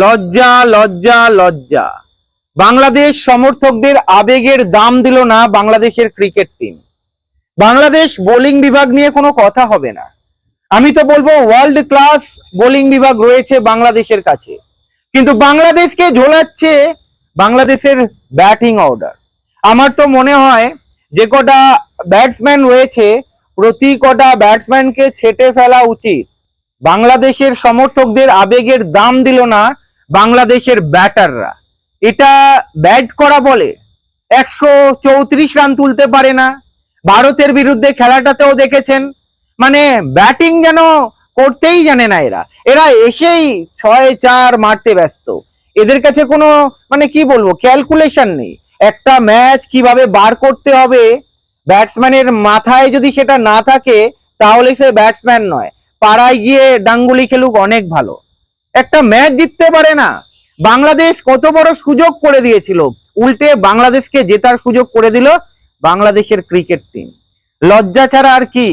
লজ্জা লজ্জা লজ্জা। বাংলাদেশ সমর্থকদের আবেগের দাম দিল না বাংলাদেশের ক্রিকেট টিম। বাংলাদেশ বোলিং বিভাগ নিয়ে কোনো কথা হবে না। আমি তো বলব ওয়ার্ল্ড ক্লাস বোলিং বিভাগ রয়েছে বাংলাদেশের কাছে। কিন্তু বাংলাদেশকে ঝোলাচ্ছে বাংলাদেশের ব্যাটিং অর্ডার আমার তো মনে হয়, যে কটা ব্যাটসম্যান রয়েছে, প্রতি কটা ব্যাটসম্যানকে ছেটে ফেলা উচিত। বাংলাদেশের সমর্থকদের আবেগের দাম দিল না বাংলাদেশের ব্যাটাররা। এটা ব্যাট করা বলে একশো চৌত্রিশ রান তুলতে পারে না। ভারতের বিরুদ্ধে খেলাটাতেও দেখেছেন। মানে ব্যাটিং যেন করতেই জানে না এরা। এরা এসেই ছয় চার মারতে ব্যস্ত। এদের কাছে কোনো মানে কি বলব, ক্যালকুলেশন নেই। একটা ম্যাচ কীভাবে বার করতে হবে, ব্যাটসম্যানের মাথায় যদি সেটা না থাকে, তাহলে সে ব্যাটসম্যান নয়। পাড়ায় গিয়ে ডাঙ্গুলি খেলুক অনেক ভালো। একটা ম্যাচ জিততে পারে না। বাংলাদেশ কত বড় সুযোগ করে দিয়েছিল। উল্টে বাংলাদেশকে জেতার সুযোগ করে দিল বাংলাদেশের ক্রিকেট টিম লজ্জা ছাড়া আর কি?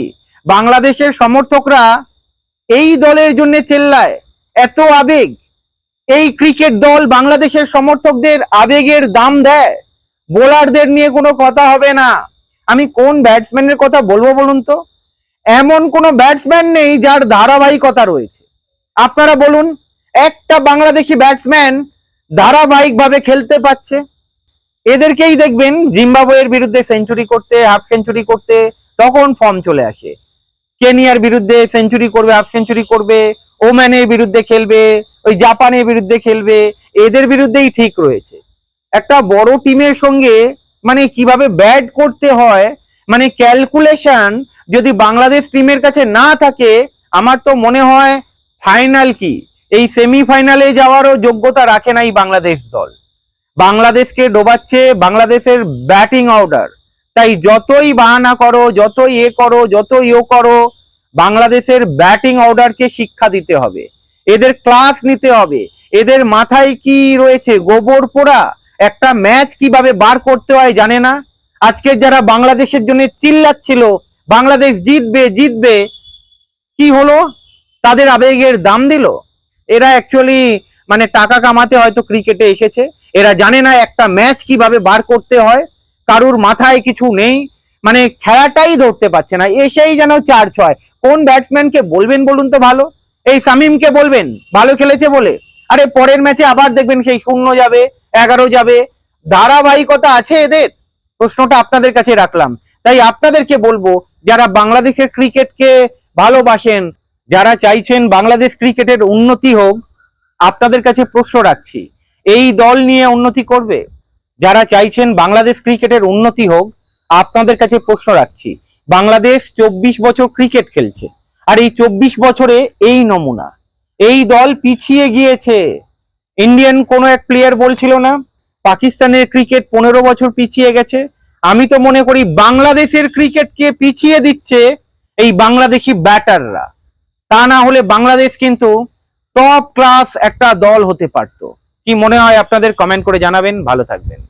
বাংলাদেশের সমর্থকরা এই দলের জন্য চেল্লায়। এত আবেগ। এই ক্রিকেট দল বাংলাদেশের সমর্থকদের আবেগের দাম দেয়। বোলারদের নিয়ে কোনো কথা হবে না। আমি কোন ব্যাটসম্যানের কথা বলব বলুন তো? এমন কোনো ব্যাটসম্যান নেই যার ধারাবাহিকতা রয়েছে। আপনারা বলুন একটা বাংলাদেশি ব্যাটসম্যান ধারাবাহিকভাবে খেলতে পারছে। এদেরকেই দেখবেন জিম্বাবুয়ের বিরুদ্ধে সেঞ্চুরি করতে হাফ সেঞ্চুরি করতে, তখন ফর্ম চলে আসে। কেনিয়ার বিরুদ্ধে সেঞ্চুরি করবে হাফ সেঞ্চুরি করবে ওম্যানের বিরুদ্ধে খেলবে, ওই জাপানের বিরুদ্ধে খেলবে, এদের বিরুদ্ধেই ঠিক রয়েছে। একটা বড় টিমের সঙ্গে মানে কীভাবে ব্যাট করতে হয় মানে ক্যালকুলেশন যদি বাংলাদেশ টিমের কাছে না থাকে, আমার তো মনে হয় ফাইনাল কি? এই সেমিফাইনালে যাওয়ারও যোগ্যতা রাখে নাই বাংলাদেশ দল। বাংলাদেশকে ডোবাচ্ছে বাংলাদেশের ব্যাটিং অর্ডার তাই যতই বাহানা করো, যতই এ করো, যতই ও করো, বাংলাদেশের ব্যাটিং অর্ডারকে শিক্ষা দিতে হবে। এদের ক্লাস নিতে হবে। এদের মাথায় কি রয়েছে? গোবর পোড়া? একটা ম্যাচ কীভাবে বার করতে হয় জানে না? আজকের যারা বাংলাদেশের জন্য চিল্লাচ্ছিল, বাংলাদেশ জিতবে জিতবে, কি হলো? তাদের আবেগের দাম দিল? এরা অ্যাকচুয়ালি মানে টাকা কামাতে হয়তো ক্রিকেটে এসেছে। এরা জানে না একটা ম্যাচ কীভাবে বার করতে হয়। কারুর মাথায় কিছু নেই। মানে খেলাটাই ধরতে পারছে না। এসেই যেন চার ছয় কোন ব্যাটসম্যানকে বলবেন বলুন তো ভালো? এই সামিমকে বলবেন? ভালো খেলেছে বলে? আরে পরের ম্যাচে আবার দেখবেন সেই শূন্য যাবে, এগারো যাবে। ধারাবাহিকতা আছে এদের? প্রশ্নটা আপনাদের কাছে রাখলাম। তাই আপনাদেরকে বলব, যারা বাংলাদেশের ক্রিকেটকে ভালোবাসেন যারা চাইছেন বাংলাদেশ ক্রিকেটের উন্নতি হোক, আপনাদের কাছে প্রশ্ন রাখছি, এই দল নিয়ে উন্নতি করবে? যারা চাইছেন বাংলাদেশ ক্রিকেটের উন্নতি হোক, আপনাদের কাছে প্রশ্ন রাখছি, বাংলাদেশ চব্বিশ বছর ক্রিকেট খেলছে, আর এই চব্বিশ বছরে এই নমুনা, এই দল পিছিয়ে গিয়েছে। ইন্ডিয়ান কোনো এক প্লেয়ার বলছিল না, পাকিস্তানের ক্রিকেট পনেরো বছর পিছিয়ে গেছে, আমি তো মনে করি বাংলাদেশের ক্রিকেটকে পিছিয়ে দিচ্ছে এই বাংলাদেশি ব্যাটাররা। তা না হলে বাংলাদেশ কিন্তু টপ ক্লাস একটা দল হতে পারত। কি মনে হয় আপনাদের? কমেন্ট করে জানাবেন। ভালো থাকবেন।